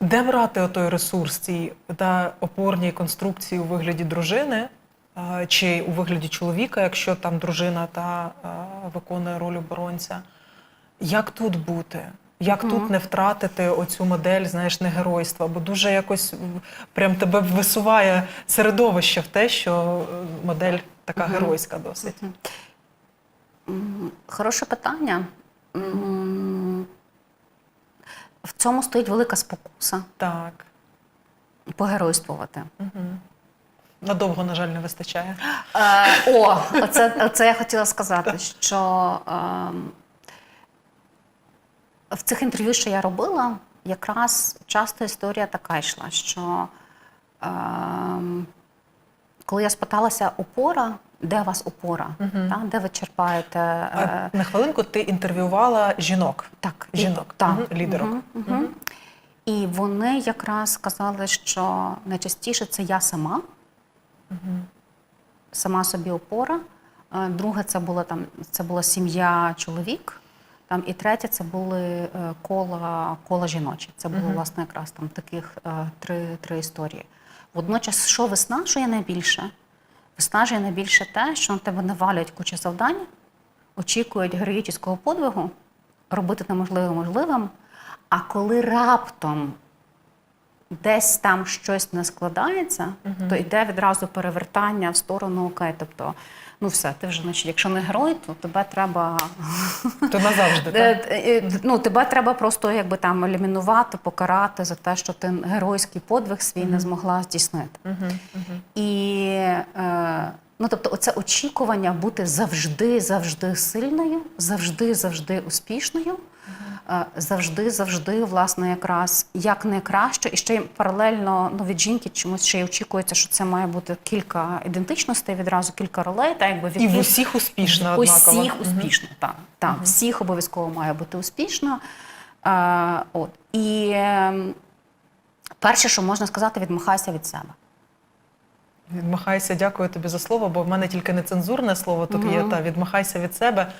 Де брати отой ресурс цій та опорній конструкції у вигляді дружини е, чи у вигляді чоловіка, якщо там дружина та е, виконує роль оборонця? Як тут бути? Як тут не втратити оцю модель, знаєш, не геройства? Бо дуже якось прям тебе висуває середовище в те, що е, модель така геройська досить. М, Хороше питання. Цьому стоїть велика спокуса Так. погеройствувати. Надовго, на жаль, не вистачає. Е, о, оце, оце я хотіла сказати, що ем, в цих інтерв'ю, що я робила, якраз часто історія така йшла, що ем, коли я спиталася опора, де у вас опора, та, де ви черпаєте. А е, на хвилинку ти інтерв'ювала жінок. так, і- Жінок, так. мгм, лідерок. Мгм, мгм. І вони якраз сказали, що найчастіше це я сама, сама собі опора. Е, Друге, це була там це була сім'я, чоловік. Там і третє це були е, кола, кола жіночі. Це було власне якраз там таких три, три історії. Водночас, що виснажує найбільше? Виснажує найбільше те, що на тебе навалюють кучу завдань, очікують героїчного подвигу, робити неможливе можливим. А коли раптом десь там щось не складається, то йде відразу перевертання в сторону окей. Тобто, ну все, ти вже значить, якщо не герой, то тебе треба. То назавжди. Е, так? е, Ну, тебе треба просто якби там елімінувати, покарати за те, що ти геройський подвиг свій не змогла здійснити. І е, ну, тобто, оце очікування бути завжди, завжди сильною, завжди, завжди успішною. е, Завжди, завжди, власне, якраз як найкраще, і ще й паралельно ну, від жінки чомусь ще й очікується, що це має бути кілька ідентичностей, відразу кілька ролей, та якби від І в усіх успішно однаково. Усіх успішно, так. так. Всіх обов'язково має бути успішно. Е, от. І ем, перше, що можна сказати, відмахайся від себе. Відмахайся, дякую тобі за слово, бо в мене тільки нецензурне слово тут є. Та відмахайся від себе.